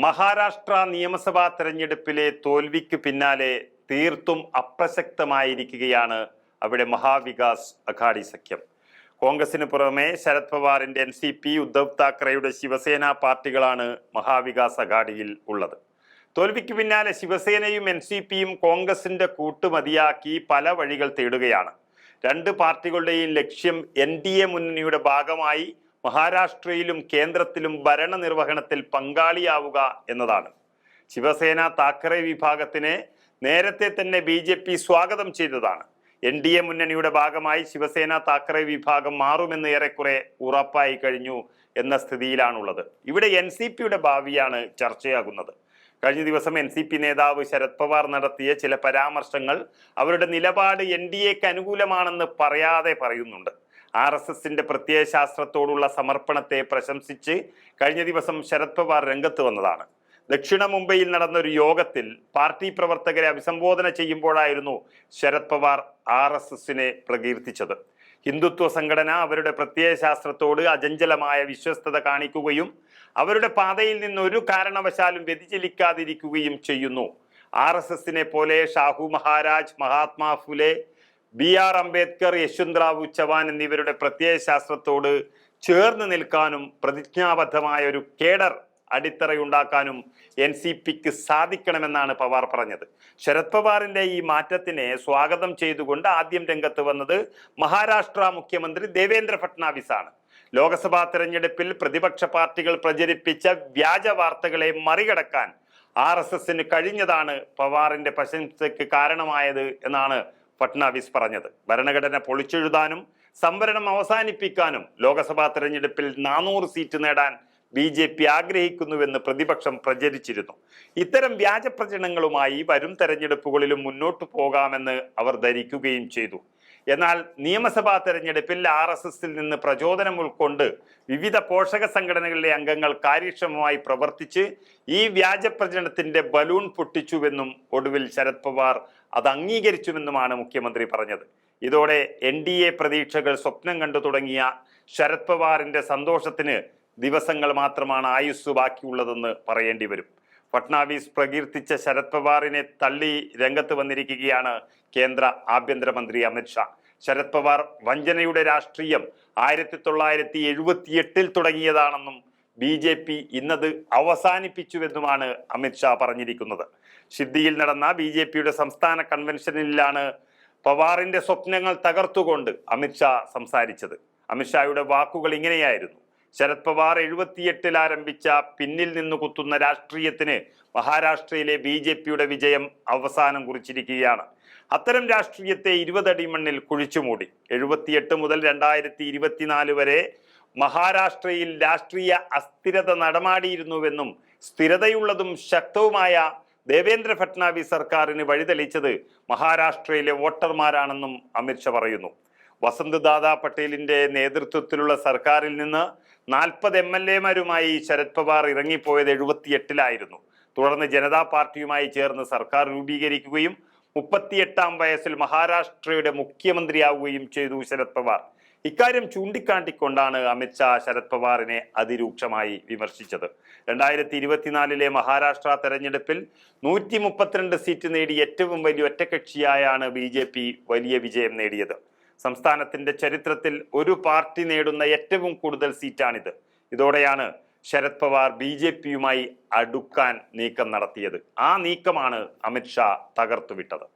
മഹാരാഷ്ട്ര നിയമസഭാ തെരഞ്ഞെടുപ്പിലെ തോൽവിക്ക് പിന്നാലെ തീർത്തും അപ്രസക്തമായിരിക്കുകയാണ് അവിടെ മഹാവികാസ് അഘാടി സഖ്യം. കോൺഗ്രസിന് പുറമെ ശരത് പവാറിന്റെ എൻ സി പി ഉദ്ധവ് താക്കറെയുടെ ശിവസേന പാർട്ടികളാണ് മഹാവികാസ് അഘാടിയിൽ ഉള്ളത്. തോൽവിക്ക് പിന്നാലെ ശിവസേനയും എൻ സി പിയും കോൺഗ്രസിന്റെ കൂട്ടുമതിയാക്കി പല വഴികൾ തേടുകയാണ്. രണ്ട് പാർട്ടികളുടെയും ലക്ഷ്യം എൻ ഡി എ മുന്നണിയുടെ ഭാഗമായി മഹാരാഷ്ട്രയിലും കേന്ദ്രത്തിലും ഭരണനിർവഹണത്തിൽ പങ്കാളിയാവുക എന്നതാണ്. ശിവസേന താക്കറെ വിഭാഗത്തിനെ നേരത്തെ തന്നെ ബി ജെ പി സ്വാഗതം ചെയ്തതാണ്. എൻ ഡി എ മുന്നണിയുടെ ഭാഗമായി ശിവസേന താക്കറെ വിഭാഗം മാറുമെന്ന് ഏറെക്കുറെ ഉറപ്പായി കഴിഞ്ഞു എന്ന സ്ഥിതിയിലാണുള്ളത്. ഇവിടെ എൻ സി പിയുടെ ഭാവിയാണ് ചർച്ചയാകുന്നത്. കഴിഞ്ഞ ദിവസം എൻ സി പി നേതാവ് ശരത് പവാർ നടത്തിയ ചില പരാമർശങ്ങൾ അവരുടെ നിലപാട് എൻ ഡി എക്ക് അനുകൂലമാണെന്ന് പറയാതെ പറയുന്നുണ്ട്. ആർ എസ് എസിന്റെ പ്രത്യയശാസ്ത്രത്തോടുള്ള സമർപ്പണത്തെ പ്രശംസിച്ച് കഴിഞ്ഞ ദിവസം ശരത് പവാർ രംഗത്ത് വന്നതാണ്. ദക്ഷിണ മുംബൈയിൽ നടന്ന ഒരു യോഗത്തിൽ പാർട്ടി പ്രവർത്തകരെ അഭിസംബോധന ചെയ്യുമ്പോഴായിരുന്നു ശരത് പവാർ ആർ എസ് എസിനെ പ്രകീർത്തിച്ചത്. ഹിന്ദുത്വ സംഘടന അവരുടെ പ്രത്യയശാസ്ത്രത്തോട് അചഞ്ചലമായ വിശ്വസ്തത കാണിക്കുകയും അവരുടെ പാതയിൽ നിന്ന് ഒരു കാരണവശാലും വ്യതിചലിക്കാതിരിക്കുകയും ചെയ്യുന്നു. ആർ എസ് എസിനെ പോലെ ഷാഹു മഹാരാജ് മഹാത്മാ ഫുലെ ബി ആർ അംബേദ്കർ യശ്വന്തറാവു ചവാൻ എന്നിവരുടെ പ്രത്യയശാസ്ത്രത്തോട് ചേർന്ന് നിൽക്കാനും പ്രതിജ്ഞാബദ്ധമായ ഒരു കേഡർ അടിത്തറയുണ്ടാക്കാനും എൻ സി പിക്ക് സാധിക്കണമെന്നാണ് പവാർ പറഞ്ഞത്. ശരത് പവാറിന്റെ ഈ മാറ്റത്തിനെ സ്വാഗതം ചെയ്തുകൊണ്ട് ആദ്യം രംഗത്ത് വന്നത് മഹാരാഷ്ട്ര മുഖ്യമന്ത്രി ദേവേന്ദ്ര ഫട്നാവിസ് ആണ് ലോക്സഭാ തെരഞ്ഞെടുപ്പിൽ പ്രതിപക്ഷ പാർട്ടികൾ പ്രചരിപ്പിച്ച വ്യാജ വാർത്തകളെ മറികടക്കാൻ ആർ എസ് എസിന് കഴിഞ്ഞതാണ് പവാറിന്റെ പ്രശംസയ്ക്ക് കാരണമായത് എന്നാണ് ഫട്നാവിസ് പറഞ്ഞത്. ഭരണഘടന പൊളിച്ചെഴുതാനും സംവരണം അവസാനിപ്പിക്കാനും ലോക്സഭാ തെരഞ്ഞെടുപ്പിൽ നാനൂറ് സീറ്റ് നേടാൻ ബി ജെ പി ആഗ്രഹിക്കുന്നുവെന്ന് പ്രതിപക്ഷം പ്രചരിച്ചിരുന്നു. ഇത്തരം വ്യാജ പ്രചരണങ്ങളുമായി വരും തെരഞ്ഞെടുപ്പുകളിലും മുന്നോട്ടു പോകാമെന്ന് അവർ ധരിക്കുകയും ചെയ്തു. എന്നാൽ നിയമസഭാ തെരഞ്ഞെടുപ്പിൽ ആർ എസ് എസിൽ നിന്ന് പ്രചോദനം ഉൾക്കൊണ്ട് വിവിധ പോഷക സംഘടനകളിലെ അംഗങ്ങൾ കാര്യക്ഷമമായി പ്രവർത്തിച്ച് ഈ വ്യാജ പ്രചരണത്തിന്റെ ബലൂൺ പൊട്ടിച്ചുവെന്നും ഒടുവിൽ ശരത് പവാർ അത് അംഗീകരിച്ചുവെന്നുമാണ് മുഖ്യമന്ത്രി പറഞ്ഞത്. ഇതോടെ എൻ ഡി എ പ്രതീക്ഷകൾ സ്വപ്നം കണ്ടു തുടങ്ങിയ ശരത് പവാറിന്റെ സന്തോഷത്തിന് ദിവസങ്ങൾ മാത്രമാണ് ആയുസ് ബാക്കിയുള്ളതെന്ന് പറയേണ്ടി വരും. ഫട്നാവിസ് പ്രകീർത്തിച്ച ശരത് പവാറിനെ തള്ളി രംഗത്ത് വന്നിരിക്കുകയാണ് കേന്ദ്ര ആഭ്യന്തരമന്ത്രി അമിത്ഷാ ശരത് പവാർ വഞ്ചനയുടെ രാഷ്ട്രീയം ആയിരത്തി തൊള്ളായിരത്തി എഴുപത്തിയെട്ടിൽ തുടങ്ങിയതാണെന്നും ബി ജെ പി ഇന്നത് അവസാനിപ്പിച്ചുവെന്നുമാണ് അമിത്ഷാ പറഞ്ഞിരിക്കുന്നത്. സിദ്ധിയിൽ നടന്ന ബി ജെ പിയുടെ സംസ്ഥാന കൺവെൻഷനിലാണ് പവാറിന്റെ സ്വപ്നങ്ങൾ തകർത്തുകൊണ്ട് അമിത്ഷാ സംസാരിച്ചത്. അമിത്ഷായുടെ വാക്കുകൾ ഇങ്ങനെയായിരുന്നു. ശരത് പവാർ എഴുപത്തിയെട്ടിൽ ആരംഭിച്ച പിന്നിൽ നിന്ന് കുത്തുന്ന രാഷ്ട്രീയത്തിന് മഹാരാഷ്ട്രയിലെ ബി ജെ പിയുടെ വിജയം അവസാനം കുറിച്ചിരിക്കുകയാണ്. അത്തരം രാഷ്ട്രീയത്തെ ഇരുപതടി മണ്ണിൽ കുഴിച്ചുമൂടി. എഴുപത്തിയെട്ട് മുതൽ രണ്ടായിരത്തി ഇരുപത്തിനാല് വരെ മഹാരാഷ്ട്രയിൽ രാഷ്ട്രീയ അസ്ഥിരത നടമാടിയിരുന്നുവെന്നും സ്ഥിരതയുള്ളതും ശക്തവുമായ ദേവേന്ദ്ര ഫട്നാവിസ് സർക്കാരിന് വഴിതെളിച്ചത് മഹാരാഷ്ട്രയിലെ വോട്ടർമാരാണെന്നും അമിത്ഷാ പറയുന്നു. വസന്ത് ദാദാ പട്ടേലിന്റെ നേതൃത്വത്തിലുള്ള സർക്കാരിൽ നിന്ന് നാൽപ്പത് എം എൽ എമാരുമായി ശരത് പവാർ ഇറങ്ങിപ്പോയത് എഴുപത്തിയെട്ടിലായിരുന്നു. തുടർന്ന് ജനതാ പാർട്ടിയുമായി ചേർന്ന് സർക്കാർ രൂപീകരിക്കുകയും മുപ്പത്തിയെട്ടാം വയസ്സിൽ മഹാരാഷ്ട്രയുടെ മുഖ്യമന്ത്രിയാവുകയും ചെയ്തു ശരത് പവാർ. ഇക്കാര്യം ചൂണ്ടിക്കാട്ടിക്കൊണ്ടാണ് അമിത്ഷാ ശരത് പവാറിനെ അതിരൂക്ഷമായി വിമർശിച്ചത്. രണ്ടായിരത്തി ഇരുപത്തിനാലിലെ മഹാരാഷ്ട്ര തെരഞ്ഞെടുപ്പിൽ നൂറ്റി മുപ്പത്തിരണ്ട് സീറ്റ് നേടി ഏറ്റവും വലിയ ഒറ്റകക്ഷിയായാണ് ബി വലിയ വിജയം നേടിയത്. സംസ്ഥാനത്തിന്റെ ചരിത്രത്തിൽ ഒരു പാർട്ടി നേടുന്ന ഏറ്റവും കൂടുതൽ സീറ്റാണിത്. ഇതോടെയാണ് ശരത് പവാർ ബി ജെ പിയുമായി അടുക്കാൻ നീക്കം നടത്തിയത്. ആ നീക്കമാണ് അമിത്ഷാ തകർത്തുവിട്ടത്.